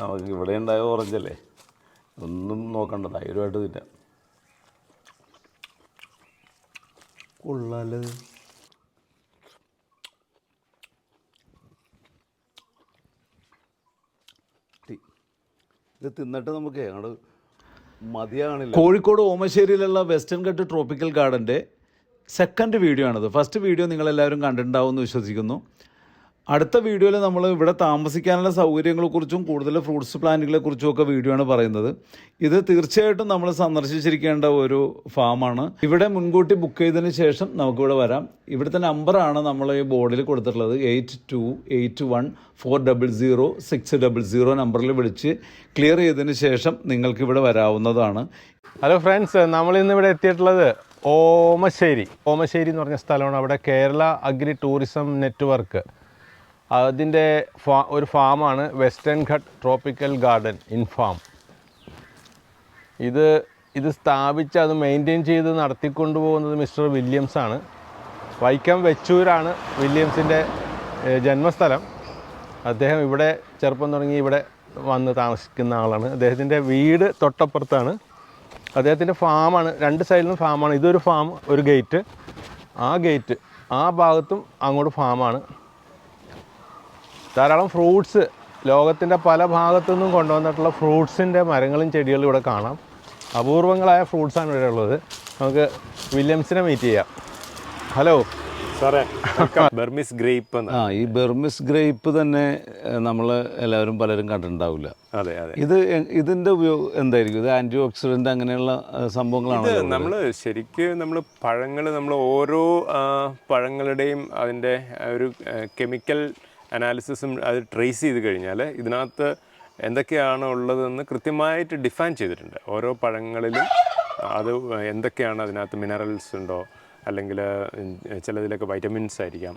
നമുക്ക് ഇവിടെ ഉണ്ടായ ഓറഞ്ചല്ലേ ഒന്നും നോക്കണ്ട ധൈര്യമായിട്ട് തിന്നാം. കൊള്ളാൽ ഇത് തിന്നിട്ട് നമുക്ക് അങ്ങോട്ട് മതിയാകണില്ല കോഴിക്കോട് ഓമശ്ശേരിയിലുള്ള വെസ്റ്റേൺ കട്ട് ട്രോപ്പിക്കൽ ഗാർഡന്റെ സെക്കൻഡ് വീഡിയോ ആണിത്. ഫസ്റ്റ് വീഡിയോ നിങ്ങളെല്ലാവരും കണ്ടിട്ടുണ്ടാവും എന്ന് വിശ്വസിക്കുന്നു. അടുത്ത വീഡിയോയിൽ നമ്മൾ ഇവിടെ താമസിക്കാനുള്ള സൗകര്യങ്ങളെക്കുറിച്ചും കൂടുതൽ ഫ്രൂട്ട്സ് പ്ലാന്റുകളെക്കുറിച്ചും ഒക്കെ വീഡിയോ ആണ് പറയുന്നത്. ഇത് തീർച്ചയായിട്ടും നമ്മൾ സന്ദർശിച്ചിരിക്കേണ്ട ഒരു ഫാമാണ്. ഇവിടെ മുൻകൂട്ടി ബുക്ക് ചെയ്തതിന് ശേഷം നമുക്കിവിടെ വരാം. ഇവിടുത്തെ നമ്പറാണ് നമ്മൾ ഈ ബോർഡിൽ കൊടുത്തിട്ടുള്ളത്. Eight two eight one four double zero six double zero നമ്പറിൽ വിളിച്ച് ക്ലിയർ ചെയ്തതിന് ശേഷം നിങ്ങൾക്ക് ഇവിടെ വരാവുന്നതാണ്. ഹലോ ഫ്രണ്ട്സ് നമ്മൾ ഇന്ന് ഇവിടെ എത്തിയിട്ടുള്ളത് ഓമശ്ശേരി. ഓമശ്ശേരി എന്ന് പറഞ്ഞ സ്ഥലമാണ്. അവിടെ കേരള അഗ്രി ടൂറിസം നെറ്റ്വർക്ക് അതിന്റെ ഫാ ഒരു ഫാമാണ് western Ghat tropical garden in farm. ഇത് ഇത് സ്ഥാപിച്ച് അത് മെയിന്റെയിൻ ചെയ്ത് നടത്തിക്കൊണ്ടു പോകുന്നത് മിസ്റ്റർ വില്യംസ് ആണ്. വൈക്കം വെച്ചൂരാണ് വില്യംസിന്റെ ജന്മസ്ഥലം. അദ്ദേഹം ഇവിടെ ചെറുപ്പം തുടങ്ങി ഇവിടെ വന്ന് താമസിക്കുന്ന ആളാണ്. അദ്ദേഹത്തിന്റെ വീട് തൊട്ടപ്പുറത്താണ്. അദ്ദേഹത്തിന്റെ ഫാമാണ് രണ്ട് സൈഡിലും ഫാമാണ്. ഇതൊരു ഫാം ഒരു ഗേറ്റ്. ആ ഗേറ്റ് ആ ഭാഗത്തും അങ്ങോട്ട് ഫാമാണ്. ധാരാളം ഫ്രൂട്ട്സ് ലോകത്തിന്റെ പല ഭാഗത്തു നിന്നും കൊണ്ടുവന്നിട്ടുള്ള ഫ്രൂട്ട്സിന്റെ മരങ്ങളും ചെടികളും ഇവിടെ കാണാം. അപൂർവങ്ങളായ ഫ്രൂട്ട്സാണ് ഇവിടെ ഉള്ളത്. നമുക്ക് വില്യംസിനെ മീറ്റ് ചെയ്യാം. ഹലോ സാറേ ബെർമിസ് ഗ്രേപ്പ് ആ ഈ ബെർമിസ് ഗ്രേപ്പ് തന്നെ നമ്മൾ എല്ലാവരും പലരും കണ്ടിട്ടുണ്ടാവില്ല. അതെ അതെ. ഇത് ഇതിന്റെ ഉപയോഗം എന്തായിരിക്കും? ഇത് ആന്റി ഓക്സിഡന്റ് അങ്ങനെയുള്ള സംഭവങ്ങളാണ് സംഭവങ്ങളാണോ ഇത് നമ്മൾ ശരിക്കും നമ്മൾ പഴങ്ങൾ നമ്മൾ ഓരോ പഴങ്ങളുടെയും അതിന്റെ ഒരു കെമിക്കൽ അനാലിസിസും അത് ട്രേസ് ചെയ്ത് കഴിഞ്ഞാൽ ഇതിനകത്ത് എന്തൊക്കെയാണ് ഉള്ളതെന്ന് കൃത്യമായിട്ട് ഡിഫൈൻ ചെയ്തിട്ടുണ്ട്. ഓരോ പഴങ്ങളിലും അത് എന്തൊക്കെയാണ് അതിനകത്ത് മിനറൽസ് ഉണ്ടോ? അല്ലെങ്കിൽ ചിലതിലൊക്കെ വൈറ്റമിൻസ് ആയിരിക്കാം.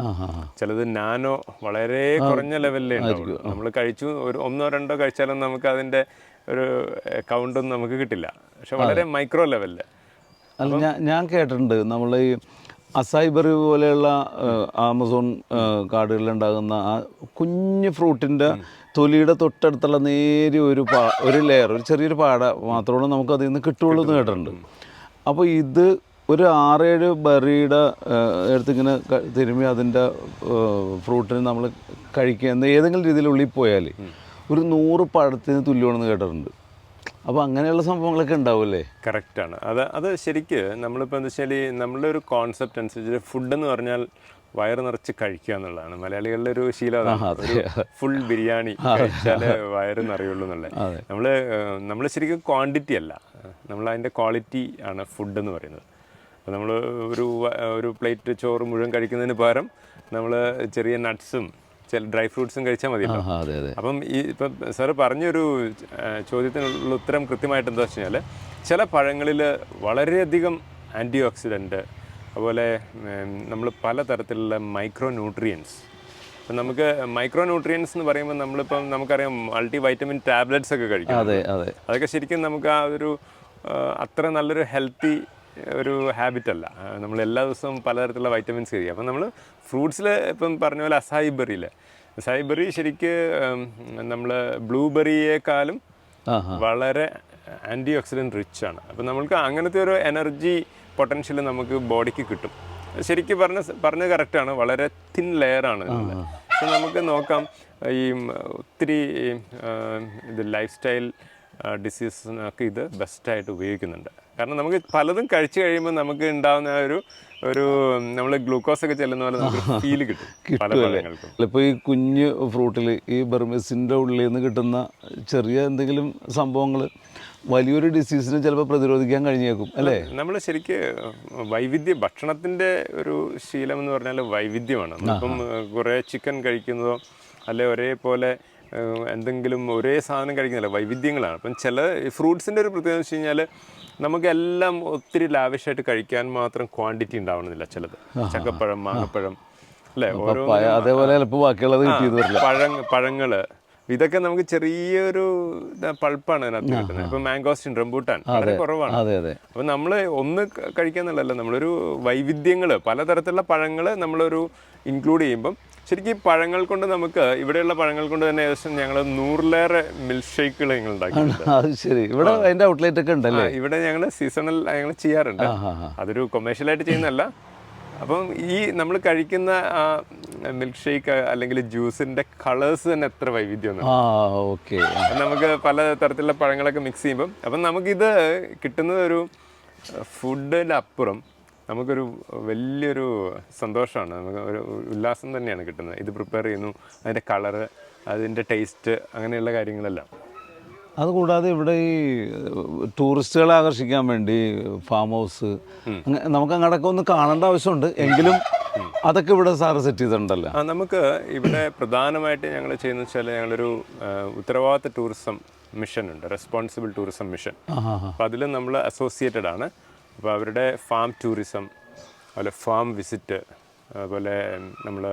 ചിലത് നാനോ വളരെ കുറഞ്ഞ ലെവലിലേ ഉണ്ടാവുള്ളൂ. നമ്മൾ കഴിച്ചു ഒരു ഒന്നോ രണ്ടോ കഴിച്ചാലും നമുക്ക് അതിന്റെ ഒരു കൗണ്ടൊന്നും നമുക്ക് കിട്ടില്ല. പക്ഷെ വളരെ മൈക്രോ ലെവലിൽ ഞാൻ കേട്ടിട്ടുണ്ട് നമ്മൾ ഈ അസൈബറി പോലെയുള്ള ആമസോൺ കാടുകളിൽ ഉണ്ടാകുന്ന ആ കുഞ്ഞു ഫ്രൂട്ടിന്റെ തൊലിയുടെ തൊട്ടടുത്തുള്ള നേരിയ ഒരു പാ ഒരു ലെയർ ഒരു ചെറിയൊരു പാട മാത്രമാണ് നമുക്ക് അതിൽ നിന്ന് കിട്ടുള്ളൂ എന്ന് കേട്ടിട്ടുണ്ട്. അപ്പോൾ ഇത് ഒരു ആറേഴ് ബറിയുടെ അടുത്തിങ്ങനെ തിരുമ്പി തിരുമ്മി അതിന്റെ ഫ്രൂട്ടിന് നമ്മൾ കഴിക്കുക ഏതെങ്കിലും രീതിയിൽ ഉള്ളിൽ പോയാൽ ഒരു നൂറ് പഴത്തിന് തുല്യമാണെന്ന് കേട്ടിട്ടുണ്ട്. അപ്പോൾ അങ്ങനെയുള്ള സംഭവങ്ങളൊക്കെ ഉണ്ടാവില്ലേ? കറക്റ്റാണ് അത് അത് ശരിക്ക് നമ്മളിപ്പോൾ എന്താ വെച്ചാൽ നമ്മളുടെ ഒരു കോൺസെപ്റ്റ് അനുസരിച്ച് ഫുഡ് എന്ന് പറഞ്ഞാൽ വയറ് നിറച്ച് കഴിക്കുക എന്നുള്ളതാണ്. മലയാളികളുടെ ഒരു ശീലം ഫുൾ ബിരിയാണി കഴിച്ചാലേ വയറ് നിറയുള്ളൂ എന്നുള്ളത്. നമ്മൾ നമ്മൾ ശരിക്കും ക്വാണ്ടിറ്റി അല്ല. നമ്മൾ അതിന്റെ ക്വാളിറ്റി ആണ് ഫുഡ് എന്ന് പറയുന്നത്. അപ്പോൾ നമ്മൾ ഒരു ഒരു പ്ലേറ്റ് ചോറ് മുഴുവൻ കഴിക്കുന്നതിന് പകരം നമ്മൾ ചെറിയ നട്ട്സും ഡ്രൈ ഫ്രൂട്ട്സും കഴിച്ചാൽ മതിയല്ലോ അപ്പം ഈ ഇപ്പം സാറ് പറഞ്ഞൊരു ചോദ്യത്തിനുള്ള ഉത്തരം കൃത്യമായിട്ട് എന്താ വെച്ച് കഴിഞ്ഞാൽ ചില പഴങ്ങളിൽ വളരെയധികം ആന്റി ഓക്സിഡന്റ് അതുപോലെ നമ്മൾ പലതരത്തിലുള്ള മൈക്രോ ന്യൂട്രിയൻസ് അപ്പം നമുക്ക് മൈക്രോ ന്യൂട്രിയൻസ് എന്ന് പറയുമ്പോൾ നമ്മളിപ്പം നമുക്കറിയാം മൾട്ടി വൈറ്റമിൻ ടാബ്ലറ്റ്സ് ഒക്കെ കഴിക്കും അതെ അതെ. അതൊക്കെ ശരിക്കും നമുക്ക് ആ ഒരു അത്ര നല്ലൊരു ഹെൽത്തി ഒരു ഹാബിറ്റ് അല്ല. നമ്മൾ എല്ലാ ദിവസവും പലതരത്തിലുള്ള വൈറ്റമിൻസ് കഴിക്കും അപ്പം നമ്മൾ ഫ്രൂട്ട്സിൽ ഇപ്പം പറഞ്ഞ പോലെ അസായി ബെറിയിൽ അസായി ബെറി ശരിക്ക് നമ്മൾ ബ്ലൂബെറിയേക്കാളും വളരെ ആന്റി ഓക്സിഡന്റ് റിച്ച് ആണ്. അപ്പം നമ്മൾക്ക് അങ്ങനത്തെ ഒരു എനർജി പൊട്ടൻഷ്യൽ നമുക്ക് ബോഡിക്ക് കിട്ടും. ശരിക്ക് പറഞ്ഞ പറഞ്ഞത് കറക്റ്റാണ് വളരെ തിൻ ലെയറാണ് പക്ഷെ നമുക്ക് നോക്കാം. ഈ ഒത്തിരി ഇത് ലൈഫ് സ്റ്റൈൽ ഡിസീസിനൊക്കെ ഇത് ബെസ്റ്റായിട്ട് ഉപയോഗിക്കുന്നുണ്ട്. കാരണം നമുക്ക് പലതും കഴിച്ചു കഴിയുമ്പോൾ നമുക്ക് ഉണ്ടാകുന്ന ഒരു ഒരു നമ്മൾ ഗ്ലൂക്കോസ് ഒക്കെ ചെല്ലുന്ന പോലെ നമുക്ക് ഫീൽ കിട്ടും ഇപ്പോൾ ഈ കുഞ്ഞ് ഫ്രൂട്ടിൽ ഈ ബർമിസിന്റെ ഉള്ളിൽ നിന്ന് കിട്ടുന്ന ചെറിയ എന്തെങ്കിലും സംഭവങ്ങൾ വലിയൊരു ഡിസീസിനെ ചിലപ്പോൾ പ്രതിരോധിക്കാൻ കഴിഞ്ഞേക്കും അല്ലേ? നമ്മൾ ശരിക്ക് വൈവിധ്യ ഭക്ഷണത്തിന്റെ ഒരു ശീലം എന്ന് പറഞ്ഞാൽ വൈവിധ്യമാണ്. ഇപ്പം കുറേ ചിക്കൻ കഴിക്കുന്നതോ അല്ലെ ഒരേപോലെ എന്തെങ്കിലും ഒരേ സാധനം കഴിക്കുന്നില്ല വൈവിധ്യങ്ങളാണ്. അപ്പം ചില ഫ്രൂട്ട്സിന്റെ ഒരു പ്രത്യേകത വെച്ച് കഴിഞ്ഞാൽ നമുക്കെല്ലാം ഒത്തിരി ലാവിഷായിട്ട് കഴിക്കാൻ മാത്രം ക്വാണ്ടിറ്റി ഉണ്ടാവണമെന്നില്ല ചിലത്. ചക്കപ്പഴം മാങ്ങപ്പഴം അല്ലേ? ഓരോ അതേപോലെ ചിലപ്പോൾ ബാക്കിയുള്ളത് കിട്ടിയത് വരില്ല. പഴങ് പഴങ്ങൾ. ഇതൊക്കെ നമുക്ക് ചെറിയൊരു പൾപ്പാണ് അതിനകത്ത് കിട്ടുന്നത്. ഇപ്പൊ മാംഗോസ്റ്റിൻ റംബൂട്ടാൻ വളരെ കുറവാണ്. അപ്പം നമ്മൾ ഒന്ന് കഴിക്കാന്നുള്ളതല്ല നമ്മളൊരു വൈവിധ്യങ്ങൾ പലതരത്തിലുള്ള പഴങ്ങൾ നമ്മളൊരു ഇൻക്ലൂഡ് ചെയ്യുമ്പം ശരിക്കും ഈ പഴങ്ങൾ കൊണ്ട് നമുക്ക് ഇവിടെയുള്ള പഴങ്ങൾ കൊണ്ട് തന്നെ ഏകദേശം ഞങ്ങൾ നൂറിലേറെ മിൽക്ക് ഷേക്കുകൾ ഞങ്ങൾ അത് ശരി. ഇവിടെ അതിന്റെ ഔട്ട്ലെറ്റ് ഒക്കെ ഉണ്ടല്ലേ? ഇവിടെ ഞങ്ങൾ സീസണൽ ഞങ്ങൾ ചെയ്യാറുണ്ട്. അതൊരു കൊമേഴ്ഷ്യലായിട്ട് ചെയ്യുന്നതല്ല. അപ്പം ഈ നമ്മൾ കഴിക്കുന്ന ആ മിൽക്ക് ഷേക്ക് അല്ലെങ്കിൽ ജ്യൂസിന്റെ കളേഴ്സ് തന്നെ എത്ര വൈവിധ്യം നമുക്ക് പല തരത്തിലുള്ള പഴങ്ങളൊക്കെ മിക്സ് ചെയ്യുമ്പം അപ്പം നമുക്കിത് കിട്ടുന്നത് ഒരു ഫുഡിന്റെ അപ്പുറം നമുക്കൊരു വലിയൊരു സന്തോഷമാണ്. നമുക്ക് ഒരു ഉല്ലാസം തന്നെയാണ് കിട്ടുന്നത്. ഇത് പ്രിപ്പയർ ചെയ്യുന്നു. അതിന്റെ കളറ് അതിന്റെ ടേസ്റ്റ് അങ്ങനെയുള്ള കാര്യങ്ങളെല്ലാം. അതുകൂടാതെ ഇവിടെ ഈ ടൂറിസ്റ്റുകളെ ആകർഷിക്കാൻ വേണ്ടി ഫാം ഹൗസ് നമുക്ക് അങ്ങടൊക്കെ ഒന്ന് കാണേണ്ട ആവശ്യമുണ്ട്. എങ്കിലും അതൊക്കെ ഇവിടെ സാറ് സെറ്റ് ചെയ്തിട്ടുണ്ടല്ലോ. ആ നമുക്ക് ഇവിടെ പ്രധാനമായിട്ട് ഞങ്ങൾ ചെയ്യുന്ന വെച്ചാൽ ഞങ്ങളൊരു ഉത്തരവാദിത്ത ടൂറിസം മിഷൻ ഉണ്ട്. Responsible tourism mission. അപ്പോൾ അതിൽ നമ്മൾ അസോസിയേറ്റഡ് ആണ്. അപ്പോൾ അവരുടെ ഫാം ടൂറിസം അതുപോലെ ഫാം വിസിറ്റ് അതുപോലെ നമ്മൾ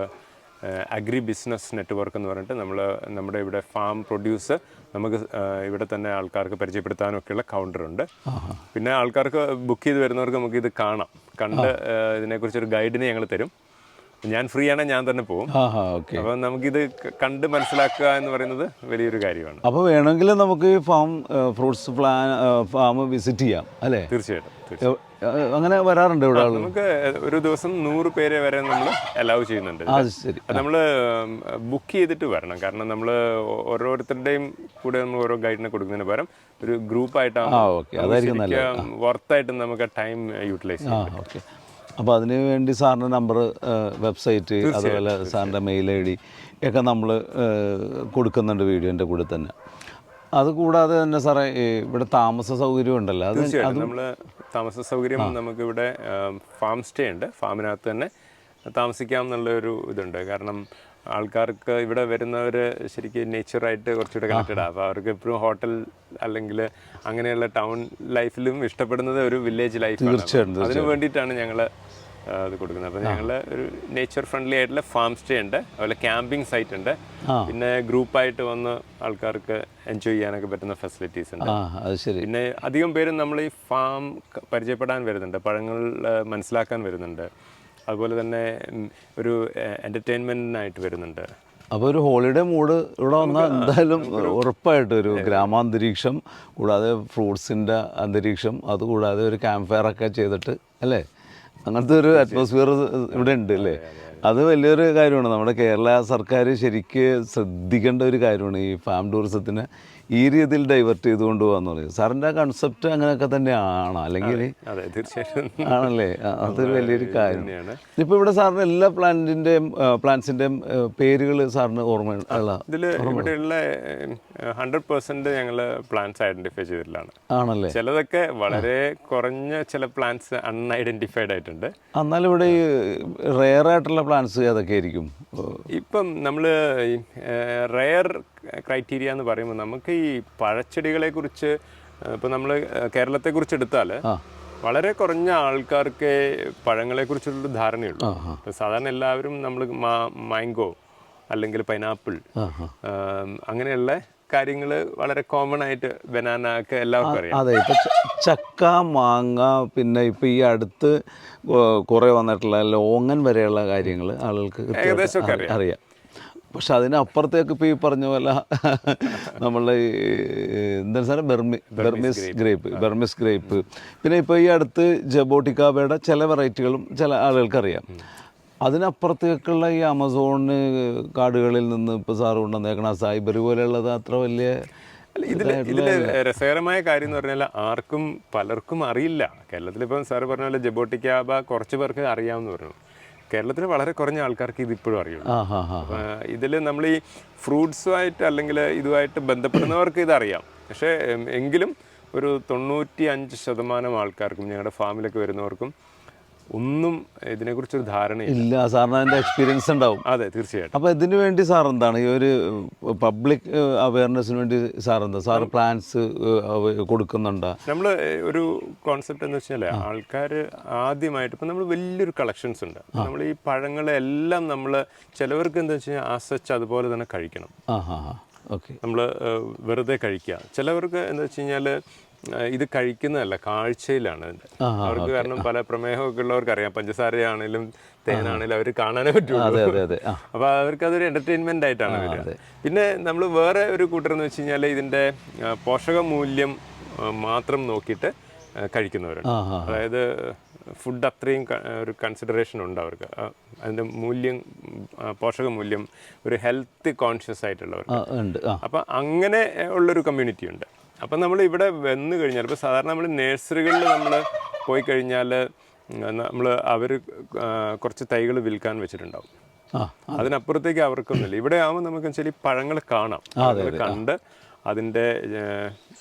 അഗ്രി ബിസിനസ് നെറ്റ്വർക്ക് എന്ന് പറഞ്ഞിട്ട് നമ്മൾ നമ്മുടെ ഇവിടെ ഫാം പ്രൊഡ്യൂസ് നമുക്ക് ഇവിടെ തന്നെ ആൾക്കാർക്ക് പരിചയപ്പെടുത്താനും ഒക്കെയുള്ള കൗണ്ടറുണ്ട് പിന്നെ ആൾക്കാർക്ക് ബുക്ക് ചെയ്ത് വരുന്നവർക്ക് നമുക്ക് ഇത് കാണാം. കണ്ട് ഇതിനെക്കുറിച്ചൊരു ഗൈഡിനെ ഞങ്ങൾ തരും. ഞാൻ ഫ്രീ ആണ് ഞാൻ തന്നെ പോകും അപ്പൊ നമുക്കിത് കണ്ട് മനസ്സിലാക്കുക എന്ന് പറയുന്നത് വലിയൊരു കാര്യമാണ്. അപ്പോൾ വേണമെങ്കിൽ നമുക്ക് ഈ farm fruits plan farm visit ചെയ്യാം അല്ലേ? തീർച്ചയായിട്ടും അങ്ങനെ വരാറുണ്ട് ഇവിടെ നമുക്ക് ഒരു ദിവസം നൂറ് പേരെ വരെ നമ്മൾ അലൗ ചെയ്യുന്നുണ്ട്. നമ്മൾ ബുക്ക് ചെയ്തിട്ട് വരണം. കാരണം നമ്മൾ ഓരോരുത്തരുടെയും കൂടെ ഒന്ന് ഓരോ ഗൈഡിനെ കൊടുക്കുന്നതിന് പകരം ഒരു ഗ്രൂപ്പ് ആയിട്ടാണ് ഓക്കെ അതായിരിക്കും നല്ലത്. വർത്തായിട്ട് നമുക്ക് ടൈം യൂട്ടിലൈസ് ചെയ്യാം അപ്പോൾ അതിന് വേണ്ടി സാറിന്റെ നമ്പർ വെബ്സൈറ്റ് അതുപോലെ സാറിന്റെ മെയിൽ ഐ ഡി ഒക്കെ നമ്മൾ കൊടുക്കുന്നുണ്ട് വീഡിയോന്റെ കൂടെ തന്നെ. അതുകൂടാതെ തന്നെ സാറേ ഇവിടെ താമസ സൗകര്യം ഉണ്ടല്ലോ അത് നമ്മൾ താമസ സൗകര്യം നമുക്ക് ഇവിടെ ഫാം സ്റ്റേ ഉണ്ട്. ഫാമിനകത്ത് തന്നെ താമസിക്കാം എന്നുള്ള ഒരു ഇതുണ്ട്. കാരണം ആൾക്കാർക്ക് ഇവിടെ വരുന്നവർ ശരിക്കും നേച്ചറായിട്ട് കുറച്ചുകൂടെ കണക്റ്റഡാണ് അപ്പോൾ അവർക്ക് എപ്പോഴും ഹോട്ടൽ അല്ലെങ്കിൽ അങ്ങനെയുള്ള ടൗൺ ലൈഫിലും ഇഷ്ടപ്പെടുന്നത് ഒരു വില്ലേജ് ലൈഫാണ് അതിന് വേണ്ടിയിട്ടാണ് ഞങ്ങൾ ഇത് കൊടുക്കുന്നത്. അപ്പോൾ ഞങ്ങൾ ഒരു നേച്ചർ ഫ്രണ്ട്ലി ആയിട്ടുള്ള ഫാം സ്റ്റേ ഉണ്ട്. അതുപോലെ ക്യാമ്പിംഗ് സൈറ്റ് ഉണ്ട്. പിന്നെ ഗ്രൂപ്പായിട്ട് വന്ന് ആൾക്കാർക്ക് എൻജോയ് ചെയ്യാനൊക്കെ പറ്റുന്ന ഫെസിലിറ്റീസ് ഉണ്ട്. അത് പിന്നെ അധികം പേരും നമ്മൾ ഈ ഫാം പരിചയപ്പെടാൻ വരുന്നുണ്ട്. പഴങ്ങൾ മനസ്സിലാക്കാൻ വരുന്നുണ്ട്. അതുപോലെ തന്നെ ഒരു എന്റർടൈൻമെന്റിനായിട്ട് വരുന്നുണ്ട്. അപ്പോൾ ഒരു ഹോളിഡേ മൂഡ് ഇവിടെ വന്നാൽ എന്തായാലും ഉറപ്പായിട്ട് ഒരു ഗ്രാമാന്തരീക്ഷം കൂടാതെ ഫ്രൂട്ട്സിന്റെ അന്തരീക്ഷം അതുകൂടാതെ ഒരു ക്യാമ്പ് ഫയർ ഒക്കെ ചെയ്തിട്ട് അല്ലേ? അങ്ങനത്തെ ഒരു അറ്റ്മോസ്ഫിയർ ഇവിടെ ഉണ്ട് അല്ലേ? അത് വലിയൊരു കാര്യമാണ്. നമ്മുടെ കേരള സർക്കാർ ശരിക്ക് ശ്രദ്ധിക്കേണ്ട ഒരു കാര്യമാണ് ഈ ഫാം ടൂറിസത്തിനെ ഈ രീതിയിൽ ഡൈവേർട്ട് ചെയ്തുകൊണ്ട് പോകാന്ന് പറയും. സാറിന്റെ കൺസെപ്റ്റ് അങ്ങനെയൊക്കെ തന്നെയാണ്. അല്ലെങ്കിൽ തീർച്ചയായിട്ടും. ആണല്ലേ? അതൊരു വലിയൊരു കാര്യമാണ് ഇപ്പോൾ ഇവിടെ സാറിന് എല്ലാ പ്ലാന്റിന്റെയും പ്ലാന്റ്സിന്റെയും പേരുകൾ സാറിന് ഓർമ്മ ഉള്ള ഇതിൽ ഇവിടെയുള്ള ഹൺഡ്രഡ് പെർസെന്റ് ഞങ്ങൾ പ്ലാന്റ്സ് ഐഡന്റിഫൈ ചെയ്തിട്ടുള്ളതാണ്. ആണല്ലേ? ചിലതൊക്കെ വളരെ കുറഞ്ഞ ചില പ്ലാന്റ്സ് അൺഐഡന്റിഫൈഡ് ആയിട്ടുണ്ട്. എന്നാലും ഇവിടെ ഈ റെയർ ആയിട്ടുള്ള പ്ലാന്റ്സ് ഏതൊക്കെ ആയിരിക്കും? ഇപ്പം നമ്മൾ റെയർ ക്രൈറ്റീരിയ എന്ന് പറയുമ്പോൾ നമുക്ക് ഈ പഴച്ചെടികളെ കുറിച്ച് ഇപ്പം നമ്മൾ കേരളത്തെക്കുറിച്ച് എടുത്താൽ വളരെ കുറഞ്ഞ ആൾക്കാർക്ക് പഴങ്ങളെ കുറിച്ചുള്ള ധാരണയുള്ളൂ സാധാരണ എല്ലാവരും നമ്മൾ മാംഗോ അല്ലെങ്കിൽ പൈനാപ്പിൾ അങ്ങനെയുള്ള കാര്യങ്ങൾ വളരെ കോമൺ ആയിട്ട് ബനാന ഒക്കെ എല്ലാവർക്കും അറിയാം. അതെ ഇപ്പം ചക്ക മാങ്ങ പിന്നെ ഇപ്പം ഈ അടുത്ത് കുറേ വന്നിട്ടുള്ള ലോങ്ങൻ വരെയുള്ള കാര്യങ്ങൾ ആളുകൾക്ക് ഏകദേശം അറിയാം. പക്ഷെ അതിനപ്പുറത്തേക്ക് ഇപ്പോൾ ഈ പറഞ്ഞ പോലെ നമ്മളുടെ ഈ എന്താണ് സാറേ? ബെർമി ബെർമിസ് ഗ്രേപ്പ്. Burmese grape. പിന്നെ ഇപ്പോൾ ഈ അടുത്ത് ജബോട്ടിക്കാബയുടെ ചില വെറൈറ്റികളും ചില ആളുകൾക്ക് അറിയാം അതിനപ്പുറത്തേക്കുള്ള ഈ ആമസോണ് കാടുകളിൽ നിന്ന് ഇപ്പോൾ സാറ് കൊണ്ടുവന്നേക്കണ സൈബർ പോലെയുള്ളത് അത്ര വലിയ ഇതിൽ ഇതിൽ രസകരമായ കാര്യം എന്ന് പറഞ്ഞാൽ ആർക്കും പലർക്കും അറിയില്ല. കേരളത്തിൽ ഇപ്പം സാറ് പറഞ്ഞ പോലെ ജബോട്ടിക്കാബ കുറച്ച് പേർക്ക് അറിയാമെന്ന് പറഞ്ഞു. കേരളത്തിൽ വളരെ കുറഞ്ഞ ആൾക്കാർക്ക് ഇതിപ്പോഴും അറിയുള്ളൂ. ഇതിൽ നമ്മൾ ഈ ഫ്രൂട്ട്സുമായിട്ട് അല്ലെങ്കിൽ ഇതുമായിട്ട് ബന്ധപ്പെടുന്നവർക്ക് ഇതറിയാം. പക്ഷേ എങ്കിലും ഒരു തൊണ്ണൂറ്റി അഞ്ച് ശതമാനം ആൾക്കാർക്കും ഞങ്ങളുടെ ഫാമിലൊക്കെ വരുന്നവർക്കും ഒന്നും ഇതിനെക്കുറിച്ചൊരു ധാരണയില്ല. ഇല്ല സാറിന് അതിന്റെ എക്സ്പീരിയൻസ് ഉണ്ടാവും. അതെ തീർച്ചയായിട്ടും. അപ്പോൾ ഇതിനു വേണ്ടി സാർ എന്താണ്? ഈ ഒരു പബ്ലിക് അവയർനെസ്സിന് വേണ്ടി സാർ എന്താ? സാർ പ്ലാൻസ് കൊടുക്കുന്നുണ്ടോ? നമ്മൾ ഒരു കോൺസെപ്റ്റ് എന്ന് വെച്ചാൽ ആൾക്കാർ ആദ്യമായിട്ട് ഇപ്പം നമ്മൾ വലിയൊരു കളക്ഷൻസ് ഉണ്ട്. നമ്മൾ ഈ പഴങ്ങളെല്ലാം നമ്മൾ ചിലവർക്ക് എന്താ വെച്ച് കഴിഞ്ഞാൽ ആസച്ച് അതുപോലെ തന്നെ കഴിക്കണം. നമ്മൾ വെറുതെ കഴിക്കുക. ചിലവർക്ക് എന്താ വെച്ച് കഴിഞ്ഞാൽ ഇത് കഴിക്കുന്നതല്ല കാഴ്ചയിലാണ്. അവർക്ക് കാരണം പല പ്രമേഹമൊക്കെ ഉള്ളവർക്ക് അറിയാം പഞ്ചസാരയാണേലും തേനാണേലും അവർ കാണാനേ പറ്റുള്ളൂ. അതെ അതെ അതെ. ആ. അപ്പൊ അവർക്ക് അതൊരു എന്റർടൈൻമെന്റ് ആയിട്ടാണ് വരിക. പിന്നെ നമ്മൾ വേറെ ഒരു കൂട്ടർ എന്ന് വെച്ച് കഴിഞ്ഞാൽ ഇതിന്റെ പോഷക മൂല്യം മാത്രം നോക്കിയിട്ട് കഴിക്കുന്നവരുണ്ട്. അതായത് ഫുഡ് അത്രയും ഒരു കൺസിഡറേഷൻ ഉണ്ട് അവർക്ക്. അതിന്റെ മൂല്യം പോഷക മൂല്യം ഒരു ഹെൽത്ത് കോൺഷ്യസ് ആയിട്ടുള്ളവർ ഉണ്ട്. അപ്പം അങ്ങനെ ഉള്ളൊരു കമ്മ്യൂണിറ്റി ഉണ്ട്. അപ്പം നമ്മൾ ഇവിടെ വന്നു കഴിഞ്ഞാൽ ഇപ്പോൾ സാധാരണ നമ്മൾ നഴ്സറികളിൽ നമ്മൾ പോയി കഴിഞ്ഞാൽ നമ്മൾ അവർ കുറച്ച് തൈകൾ വിൽക്കാൻ വെച്ചിട്ടുണ്ടാവും. അതിനപ്പുറത്തേക്ക് അവർക്കൊന്നുമില്ല. ഇവിടെ ആകുമ്പോൾ നമുക്ക് വെച്ചാൽ ഈ പഴങ്ങൾ കാണാം. അത് കണ്ട് അതിന്റെ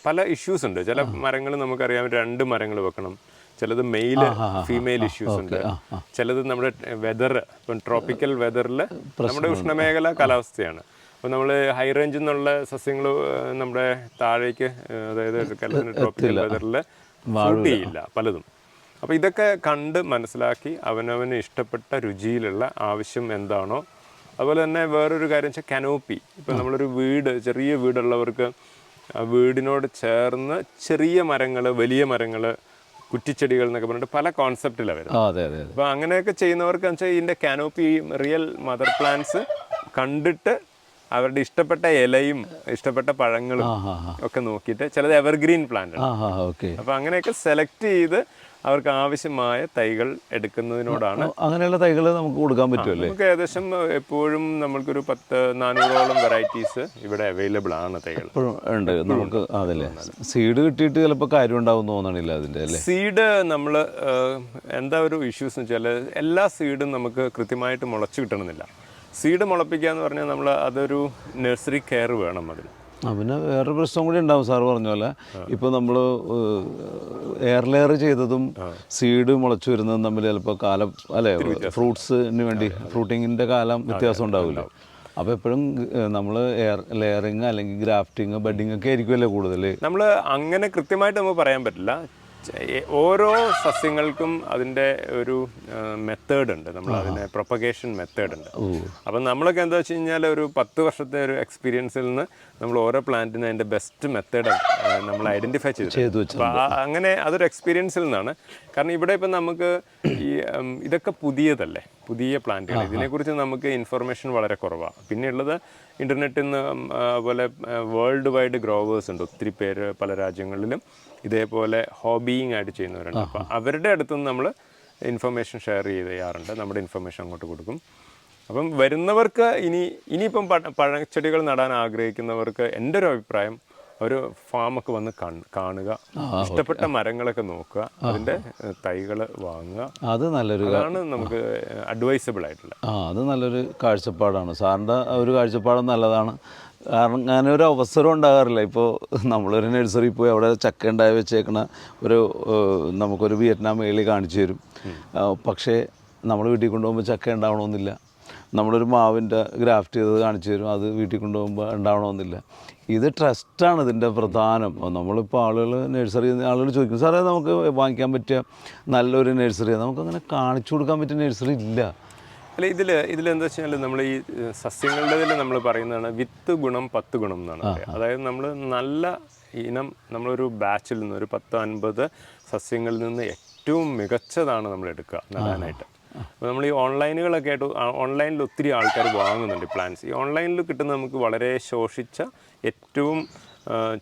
പല ഇഷ്യൂസ് ഉണ്ട്. ചില മരങ്ങൾ നമുക്കറിയാം രണ്ട് മരങ്ങൾ വെക്കണം. ചിലത് മെയിൽ ഫീമെയിൽ ഇഷ്യൂസ് ഉണ്ട്. ചിലത് നമ്മുടെ വെതർ ഇപ്പം ട്രോപ്പിക്കൽ വെതറിൽ നമ്മുടെ ഉഷ്ണമേഖല കാലാവസ്ഥയാണ്. അപ്പോൾ നമ്മൾ ഹൈ റേഞ്ചിൽ നിന്നുള്ള സസ്യങ്ങൾ നമ്മുടെ താഴേക്ക് അതായത് അതായത് ട്രോപ്പിക്കൽ വെതറിൽ ചെയ്യില്ല പലതും. അപ്പോൾ ഇതൊക്കെ കണ്ട് മനസ്സിലാക്കി അവനവന് ഇഷ്ടപ്പെട്ട രുചിയിലുള്ള ആവശ്യം എന്താണോ. അതുപോലെ തന്നെ വേറൊരു കാര്യം വെച്ചാൽ കനോപ്പി ഇപ്പം നമ്മളൊരു വീട് ചെറിയ വീടുള്ളവർക്ക് ആ വീടിനോട് ചേർന്ന് ചെറിയ മരങ്ങൾ വലിയ മരങ്ങൾ കുറ്റിച്ചെടികൾ എന്നൊക്കെ പറഞ്ഞിട്ട് പല കോൺസെപ്റ്റിലാണ് വരുന്നത്. അപ്പോൾ അങ്ങനെയൊക്കെ ചെയ്യുന്നവർക്ക് വെച്ചാൽ ഇതിന്റെ കാനോപ്പി റിയൽ മദർ പ്ലാന്റ്സ് കണ്ടിട്ട് അവരുടെ ഇഷ്ടപ്പെട്ട ഇലയും ഇഷ്ടപ്പെട്ട പഴങ്ങളും ഒക്കെ നോക്കിയിട്ട് ചിലത് എവർഗ്രീൻ പ്ലാന്റ് അപ്പോൾ അങ്ങനെയൊക്കെ സെലക്ട് ചെയ്ത് അവർക്ക് ആവശ്യമായ തൈകൾ എടുക്കുന്നതിനോടാണ് അങ്ങനെയുള്ള തൈകൾ നമുക്ക് കൊടുക്കാൻ പറ്റുമല്ലേ? നമുക്ക് ഏകദേശം എപ്പോഴും നമ്മൾക്കൊരു പത്ത് നാനൂറോളം വെറൈറ്റീസ് ഇവിടെ അവൈലബിൾ ആണ് തൈകൾ. ഉണ്ട്. നമുക്ക് അതല്ലേ. സീഡ് കിട്ടിയിട്ട് ചിലപ്പോൾ കാര്യം ഉണ്ടാവും തോന്നണില്ല അതിന്റെ അല്ലേ? സീഡ് നമ്മൾ എന്താ ഒരു ഇഷ്യൂസ് എന്ന് വെച്ചാൽ എല്ലാ സീഡും നമുക്ക് കൃത്യമായിട്ട് മുളച്ചു കിട്ടണമെന്നില്ല. സീഡ് മുളപ്പിക്കുക എന്ന് പറഞ്ഞാൽ നമ്മൾ അതൊരു നഴ്സറി കെയർ വേണം അതിന്. ആ പിന്നെ വേറൊരു പ്രശ്നം കൂടി ഉണ്ടാവും സാർ പറഞ്ഞ പോലെ. ഇപ്പോൾ നമ്മൾ എയർ ലെയർ ചെയ്തതും സീഡ് മുളച്ചു വരുന്നതും തമ്മിൽ ചിലപ്പോൾ കാലം അല്ലേ ഫ്രൂട്ട്സിന് വേണ്ടി ഫ്രൂട്ടിങ്ങിന്റെ കാലം വ്യത്യാസം ഉണ്ടാവില്ല. അപ്പോൾ എപ്പോഴും നമ്മൾ എയർ ലെയറിങ് അല്ലെങ്കിൽ ഗ്രാഫ്റ്റിങ് ബഡിങ് ഒക്കെ ആയിരിക്കുമല്ലേ കൂടുതൽ നമ്മൾ അങ്ങനെ കൃത്യമായിട്ട് നമുക്ക് പറയാൻ പറ്റില്ല. ഓരോ സസ്യങ്ങൾക്കും അതിന്റെ ഒരു മെത്തേഡ് ഉണ്ട് നമ്മൾ അതിനെ പ്രൊപ്പഗേഷൻ മെത്തേഡ് ഉണ്ട് അപ്പം നമ്മളൊക്കെ എന്താ വെച്ച് കഴിഞ്ഞാൽ ഒരു പത്ത് വർഷത്തെ ഒരു എക്സ്പീരിയൻസിൽ നിന്ന് നമ്മൾ ഓരോ പ്ലാന്റിന് അതിന്റെ ബെസ്റ്റ് മെത്തേഡ് നമ്മൾ ഐഡന്റിഫൈ ചെയ്തു ചെയ്തു അങ്ങനെ അതൊരു എക്സ്പീരിയൻസിൽ നിന്നാണ്. കാരണം ഇവിടെ ഇപ്പം നമുക്ക് ഈ ഇതൊക്കെ പുതിയതല്ലേ? പുതിയ പ്ലാന്റുകൾ ഇതിനെക്കുറിച്ച് നമുക്ക് ഇൻഫർമേഷൻ വളരെ കുറവാണ് പിന്നെ ഉള്ളത് ഇന്റർനെറ്റിൽ നിന്ന് അതുപോലെ പോലെ വേൾഡ് വൈഡ് ഗ്രോവേഴ്സ് ഉണ്ട്. ഒത്തിരി പേര് പല രാജ്യങ്ങളിലും ഇതേപോലെ ഹോബിയിങ് ആയിട്ട് ചെയ്യുന്നവരുണ്ട്. അപ്പോൾ അവരുടെ അടുത്തുനിന്ന് നമ്മൾ ഇൻഫർമേഷൻ ഷെയർ ചെയ്ത് ചെയ്യാറുണ്ട്. നമ്മുടെ ഇൻഫർമേഷൻ അങ്ങോട്ട് കൊടുക്കും. അപ്പം വരുന്നവർക്ക് ഇനി ഇനിയിപ്പം പഴ- പഴച്ചെടികൾ നടാൻ ആഗ്രഹിക്കുന്നവർക്ക് എന്റെ ഒരു അഭിപ്രായം ഒരു ഫാമൊക്കെ വന്ന് കാണുക ഇഷ്ടപ്പെട്ട മരങ്ങളൊക്കെ നോക്കുക അതിന്റെ തൈകൾ വാങ്ങുക. അത് നല്ലൊരു അതാണ് നമുക്ക് അഡ്വൈസബിൾ ആയിട്ടുള്ള ആ അത് നല്ലൊരു കാഴ്ചപ്പാടാണ്. സാറിന്റെ ഒരു കാഴ്ചപ്പാട് നല്ലതാണ്. കാരണം അങ്ങനെ ഒരു അവസരം ഉണ്ടാകാറില്ല. ഇപ്പോൾ നമ്മളൊരു നഴ്സറി പോയി അവിടെ ചക്ക ഉണ്ടായി വെച്ചേക്കണ ഒരു നമുക്കൊരു വിയറ്റ്നാം മേളി കാണിച്ചു തരും. പക്ഷേ നമ്മൾ വീട്ടിൽ കൊണ്ടുപോകുമ്പോൾ ചക്ക ഉണ്ടാവണമെന്നില്ല. നമ്മളൊരു മാവിന്റെ ഗ്രാഫ്റ്റ് ചെയ്തത് കാണിച്ചു തരും അത് വീട്ടിൽ കൊണ്ടുപോകുമ്പോൾ ഉണ്ടാവണമെന്നില്ല. ഇത് ട്രസ്റ്റാണ് ഇതിന്റെ പ്രധാനം. നമ്മളിപ്പോൾ ആളുകൾ നഴ്സറി ആളുകൾ ചോദിക്കും സാറേ നമുക്ക് വാങ്ങിക്കാൻ പറ്റിയ നല്ലൊരു നഴ്സറി നമുക്കങ്ങനെ കാണിച്ചു കൊടുക്കാൻ പറ്റിയ നഴ്സറി ഇല്ല. അല്ല ഇതിൽ ഇതിലെന്താ വെച്ചാൽ നമ്മൾ ഈ ഏഹ്, സസ്യങ്ങളുടെ ഇതിൽ നമ്മൾ പറയുന്നതാണ് വിത്ത് ഗുണം പത്ത് ഗുണം എന്നാണ്. പറയുക അതായത് നമ്മൾ നല്ല ഇനം നമ്മളൊരു ബാച്ചിൽ നിന്ന് ഒരു പത്ത് അൻപത് സസ്യങ്ങളിൽ നിന്ന് ഏറ്റവും മികച്ചതാണ് നമ്മൾ എടുക്കുക നടാനായിട്ട്. അപ്പോൾ നമ്മൾ ഈ ഓൺലൈനുകളൊക്കെ ആയിട്ട് ഓൺലൈനിൽ ഒത്തിരി ആൾക്കാർ വാങ്ങുന്നുണ്ട് പ്ലാന്റ്സ് ഈ ഓൺലൈനിൽ കിട്ടുന്ന നമുക്ക് വളരെ ശോഷിച്ച ഏറ്റവും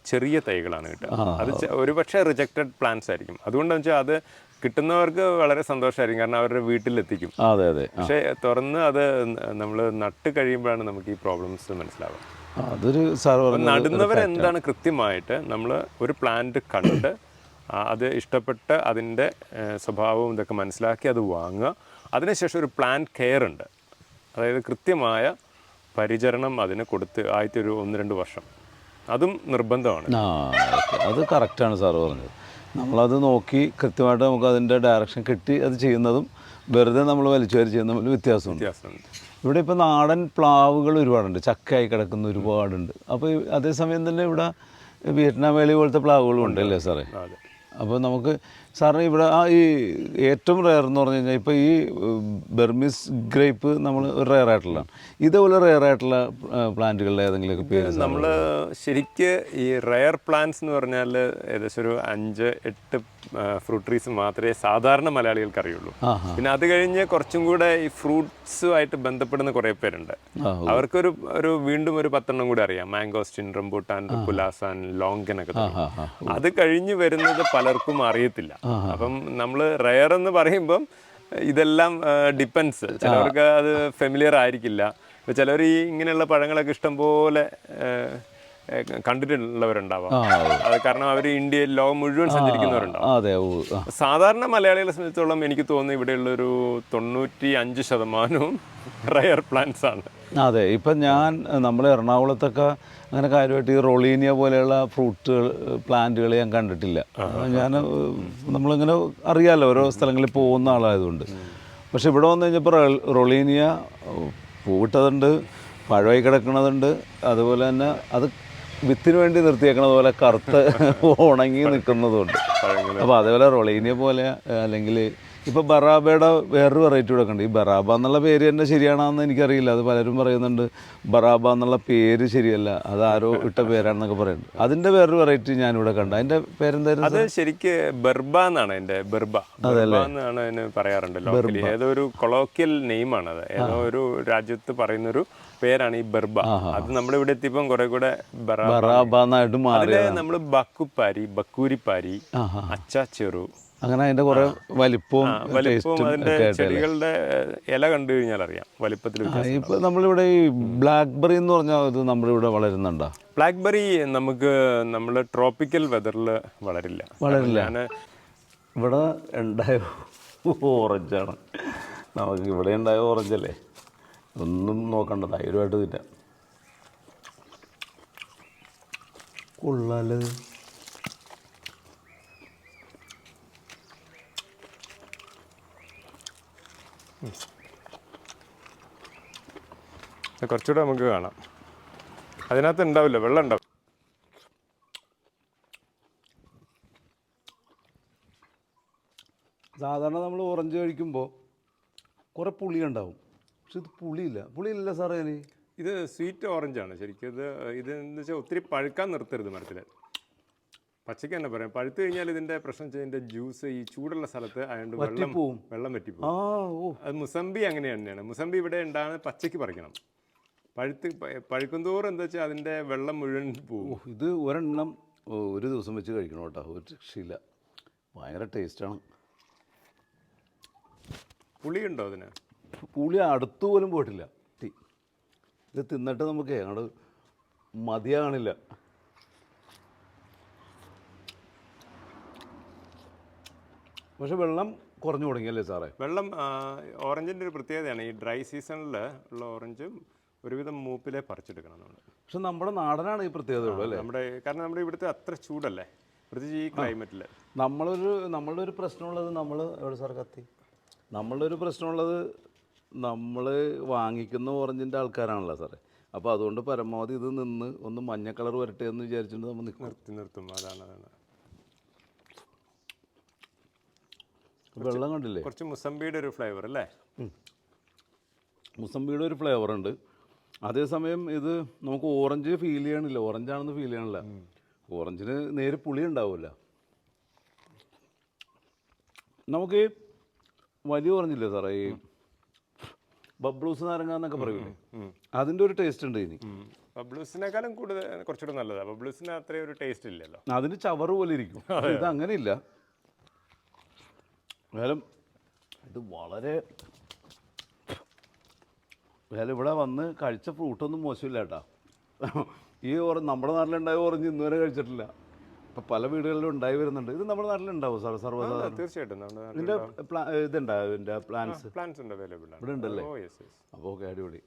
ചെറിയ തൈകളാണ് കിട്ടുക. അത് ഒരു ഒരുപക്ഷെ റിജക്റ്റഡ് പ്ലാന്റ്സ് ആയിരിക്കും. അതുകൊണ്ടെന്ന് വെച്ചാൽ അത് കിട്ടുന്നവർക്ക് വളരെ സന്തോഷമായിരിക്കും കാരണം അവരുടെ വീട്ടിലെത്തിക്കും. അതെ അതെ. പക്ഷേ തുറന്ന് അത് നമ്മൾ നട്ട് കഴിയുമ്പോഴാണ് നമുക്ക് ഈ പ്രോബ്ലംസ് മനസ്സിലാവുക. അതൊരു നടുന്നവരെന്താണ് പറഞ്ഞ നടുന്നവർ എന്താണ് കൃത്യമായിട്ട് നമ്മൾ ഒരു പ്ലാന്റ് കണ്ട് അത് ഇഷ്ടപ്പെട്ട് അതിന്റെ സ്വഭാവവും ഇതൊക്കെ മനസ്സിലാക്കി അത് വാങ്ങുക. അതിനുശേഷം ഒരു പ്ലാന്റ് കെയർ ഉണ്ട്. അതായത് കൃത്യമായ പരിചരണം അതിന് കൊടുത്ത് ആദ്യത്തെ ഒരു ഒന്ന് രണ്ട് വർഷം. അതും നിർബന്ധമാണ്. അത് കറക്റ്റാണ് സാർ പറഞ്ഞത്. നമ്മളത് നോക്കി കൃത്യമായിട്ട് നമുക്ക് അതിന്റെ ഡയറക്ഷൻ കിട്ടി അത് ചെയ്യുന്നതും വെറുതെ നമ്മൾ വലിച്ചുവാരി ചെയ്യുന്ന തമ്മിൽ വ്യത്യാസമുണ്ട്. ഇവിടെ ഇപ്പോൾ നാടൻ പ്ലാവുകൾ ഒരുപാടുണ്ട്. ചക്കയായി കിടക്കുന്ന ഒരുപാടുണ്ട്. അപ്പോൾ അതേസമയം തന്നെ ഇവിടെ വിയറ്റ്നാം വേളി പോലത്തെ പ്ലാവുകളും ഉണ്ട് അല്ലേ സാറേ അപ്പോൾ നമുക്ക് സാറിന് ഇവിടെ ആ ഈ ഏറ്റവും റെയർ എന്ന് പറഞ്ഞു കഴിഞ്ഞാൽ ഇപ്പോൾ ഈ ബെർമിസ് ഗ്രേപ്പ് നമ്മൾ റെയർ ആയിട്ടുള്ളതാണ് ഇതേപോലെ റെയർ ആയിട്ടുള്ള പ്ലാന്റുകളുടെ ഏതെങ്കിലുമൊക്കെ പേര് നമ്മൾ ശരിക്ക് ഈ റയർ പ്ലാന്റ്സ് എന്ന് പറഞ്ഞാൽ ഏകദേശം ഒരു അഞ്ച് എട്ട് ഫ്രൂട്ട് ട്രീസ് മാത്രമേ സാധാരണ മലയാളികൾക്ക് അറിയുള്ളൂ. പിന്നെ അത് കഴിഞ്ഞ് കുറച്ചും കൂടെ ഈ ഫ്രൂട്ട്സുമായിട്ട് ബന്ധപ്പെടുന്ന കുറേ പേരുണ്ട്. അവർക്കൊരു ഒരു വീണ്ടും ഒരു പത്തെണ്ണം കൂടി അറിയാം. മാംഗോസ്റ്റിൻ റംബൂട്ടാൻ പുലാസാൻ ലോങ്കൻ ഒക്കെ അത് കഴിഞ്ഞ് വരുന്നത് പലർക്കും അറിയത്തില്ല. അപ്പം നമ്മൾ റയർ എന്ന് പറയുമ്പം ഇതെല്ലാം ഡിപ്പെൻസ് ചിലവർക്ക് അത് ഫെമിലിയർ ആയിരിക്കില്ല. ഇപ്പം ചിലർ ഈ ഇങ്ങനെയുള്ള പഴങ്ങളൊക്കെ ഇഷ്ടം പോലെ കണ്ടിട്ടുള്ളവരുണ്ടാവാം. അത്. കാരണം അവർ ഇന്ത്യയിൽ ലോകം മുഴുവൻ സഞ്ചരിക്കുന്നവരുണ്ടാവും. സാധാരണ മലയാളികളെ സംബന്ധിച്ചോളം എനിക്ക് തോന്നുന്നു ഇവിടെയുള്ളൊരു തൊണ്ണൂറ്റി അഞ്ച് ശതമാനവും റയർ പ്ലാന്റ്സ് ആണ്. അതെ ഇപ്പം ഞാൻ നമ്മൾ എറണാകുളത്തൊക്കെ അങ്ങനെ കാര്യമായിട്ട് ഈ റൊളീനിയ പോലെയുള്ള ഫ്രൂട്ടുകൾ പ്ലാന്റുകൾ ഞാൻ കണ്ടിട്ടില്ല. ഞാൻ നമ്മളിങ്ങനെ അറിയാമല്ലോ ഓരോ സ്ഥലങ്ങളിൽ പോകുന്ന ആളായതുകൊണ്ട്. പക്ഷെ ഇവിടെ വന്നു കഴിഞ്ഞപ്പോൾ റൊളീനിയ പൂവിട്ടതുണ്ട് പഴമായി കിടക്കണതുണ്ട് അതുപോലെ തന്നെ അത് വിത്തിന് വേണ്ടി നിർത്തിയേക്കണത് പോലെ കറുത്ത് ഉണങ്ങി നിൽക്കുന്നതുണ്ട്. അപ്പോൾ അതേപോലെ റൊളീനിയ പോലെ അല്ലെങ്കിൽ ഇപ്പോൾ ബറാബയുടെ വേറൊരു വെറൈറ്റി കൂടെ ഉണ്ട് ഈ ബറാബ എന്നുള്ള പേര് തന്നെ ശരിയാണെന്ന് എനിക്കറിയില്ല. അത് പലരും പറയുന്നുണ്ട് ബറാബ എന്നുള്ള പേര് ശരിയല്ല. അത് ആരോ ഇട്ട പേരാണെന്നൊക്കെ പറയുന്നുണ്ട്. അതിന്റെ വേറൊരു വെറൈറ്റി ഞാനിവിടെ കണ്ടു. അതിന്റെ പേരെന്തായിരുന്നു അത് ശരിക്ക് ബെർബ എന്നാണ് എന്റെ ബെർബ. എന്നാണ് അതിന് പറയാറുണ്ട് ലോക്കലി ഏതോ ഒരു കൊളോക്കിയൽ നെയിമാണ് അത്. ഏതോ ഒരു രാജ്യത്ത് പറയുന്നൊരു പേരാണ് ഈ ബെർബ. അത് നമ്മുടെ ഇവിടെ എത്തിയപ്പം കുറെ കൂടെ ബറ ബറാബ അതിൽ നമ്മൾ ബക്കുപ്പാരി ബക്കൂരിപ്പാരി. അച്ചാച്ചെറു അങ്ങനെ അതിന്റെ കുറെ വലിപ്പവും വലിപ്പവും അതിന്റെ ചെടികളുടെ ഇല കണ്ടു കഴിഞ്ഞാൽ അറിയാം വലിപ്പത്തിൽ ഇപ്പം നമ്മളിവിടെ ഈ ബ്ലാക്ക്ബെറി എന്ന് പറഞ്ഞാൽ ഇത് നമ്മളിവിടെ വളരുന്നുണ്ടോ? ബ്ലാക്ക്ബെറി നമുക്ക് നമ്മൾ ട്രോപ്പിക്കൽ വെതറിൽ വളരില്ല. വളരില്ല. ഇവിടെ ഉണ്ടായ ഓറഞ്ചാണ് നമുക്ക് ഇവിടെ ഉണ്ടായ ഓറഞ്ചല്ലേ ഒന്നും നോക്കണ്ട ധൈര്യമായിട്ട് തിന്നാം. കൊള്ളാൽ കുറച്ചുകൂടെ നമുക്ക് കാണാം. അതിനകത്ത് ഉണ്ടാവില്ല വെള്ളം ഉണ്ടാവും. സാധാരണ നമ്മൾ ഓറഞ്ച് കഴിക്കുമ്പോൾ കുറേ പുളി ഉണ്ടാവും പക്ഷെ ഇത് പുളിയില്ല. പുളിയില്ല സാറേ ഇത് സ്വീറ്റ് ഓറഞ്ച് ആണ് ശരിക്കും ഇത് ഇത് എന്ന് വെച്ചാൽ ഒത്തിരി പഴുക്കാൻ നിർത്തരുത് മരത്തിൽ പച്ചയ്ക്ക് തന്നെ പറയാം. പഴുത്ത് കഴിഞ്ഞാൽ ഇതിന്റെ പ്രശ്നം ഇതിന്റെ ജ്യൂസ് ഈ ചൂടുള്ള സ്ഥലത്ത് ആയതുകൊണ്ട് വെള്ളം. വെള്ളം ഓ. അത് മുസമ്പി അങ്ങനെ തന്നെയാണ്. മുസമ്പി ഇവിടെ ഉണ്ടാകുന്ന പച്ചയ്ക്ക് പറിക്കണം. പഴുത്ത് പഴുക്കും തോറും എന്താ വെച്ചാൽ അതിന്റെ വെള്ളം മുഴുവൻ പോവും. ഓ, ഇത് ഒരെണ്ണം ഒരു ദിവസം വെച്ച് കഴിക്കണം കേട്ടോ. ഒരു രക്ഷയില്ല. ഭയങ്കര ടേസ്റ്റാണ്. പുളിയുണ്ടോ അതിന്? പുളി അടുത്തു പോലും പോയിട്ടില്ല. ഇത് തിന്നിട്ട് നമുക്ക് അങ്ങോട്ട് മതിയാകണില്ല പക്ഷെ വെള്ളം കുറഞ്ഞു തുടങ്ങിയല്ലേ സാറേ? വെള്ളം ഓറഞ്ചിന്റെ ഒരു പ്രത്യേകതയാണ് ഈ ഡ്രൈ സീസണിൽ ഉള്ള ഓറഞ്ചും ഒരുവിധം മൂപ്പിലെ പറിച്ചെടുക്കണം നമ്മൾ പക്ഷെ നമ്മുടെ നാടനാണ് ഈ പ്രത്യേകത ഉള്ളത് അല്ലേ? നമ്മുടെ കാരണം നമ്മുടെ ഇവിടുത്തെ അത്ര ചൂടല്ലേ? പ്രത്യേകിച്ച് ഈ ക്ലൈമറ്റിൽ നമ്മളൊരു നമ്മളുടെ ഒരു പ്രശ്നമുള്ളത് നമ്മൾ എവിടെ സാർ കത്തി? നമ്മളുടെ ഒരു പ്രശ്നമുള്ളത് നമ്മൾ വാങ്ങിക്കുന്ന ഓറഞ്ചിന്റെ ആൾക്കാരാണല്ലോ സാറേ. അപ്പോൾ അതുകൊണ്ട് പരമാവധി ഇത് നിന്ന് ഒന്ന് മഞ്ഞ കളർ വരട്ടെ എന്ന് വിചാരിച്ചിട്ട് നമ്മൾ നിർത്തി നിർത്തും. അതാണ് അതാണ്. വെള്ളം കണ്ടില്ലേ? കുറച്ച് മുസമ്പിയുടെ ഒരു ഫ്ലേവർ അല്ലേ? മുസമ്പിയുടെ ഒരു ഫ്ലേവർ ഉണ്ട്. അതേസമയം ഇത് നമുക്ക് ഓറഞ്ച് ഫീൽ ചെയ്യണില്ല. ഓറഞ്ചാണെന്ന് ഫീൽ ചെയ്യണില്ല. ഓറഞ്ചിന് നേരെ പുളി ഉണ്ടാവില്ല നമുക്ക് വലിയ ഓറഞ്ചില്ലേ സാറേ? ഈ ബബ്ലൂസ് നാരങ്ങ എന്നൊക്കെ പറയൂലേ? അതിന്റെ ഒരു ടേസ്റ്റ് ഉണ്ട് ഇനി. ബബ്ലൂസിനേക്കാളും കൂടുതൽ കുറച്ചുകൂടെ നല്ലതാണ് ബബ്ലൂസിന് അത്രയും ഒരു ടേസ്റ്റ് ഇല്ലല്ലോ. അതിന് ചവറ് പോലെ ഇരിക്കും. ഇത് അങ്ങനെയില്ല. വേലം ഇത് വളരെ എന്നാലും ഇവിടെ വന്ന് കഴിച്ച ഫ്രൂട്ടൊന്നും മോശമില്ല കേട്ടാ. ഈ ഓറഞ്ച് നമ്മുടെ നാട്ടിലുണ്ടായ ഓറഞ്ച് ഇന്നുവരെ കഴിച്ചിട്ടില്ല. ഇപ്പം പല വീടുകളിലും ഉണ്ടായി വരുന്നുണ്ട്. ഇത് നമ്മുടെ നാട്ടിലുണ്ടാവും സാർ? സർവസാധാരണ തീർച്ചയായിട്ടും. ഇതിന്റെ ഇതുണ്ടാവും ഇതിന്റെ പ്ലാൻസ് പ്ലാന്റ്സ് ഉണ്ട് അവൈലബിൾ ഇവിടെ ഉണ്ടല്ലേ? യെസ് അപ്പോൾ ഓക്കെ അടിപൊളി.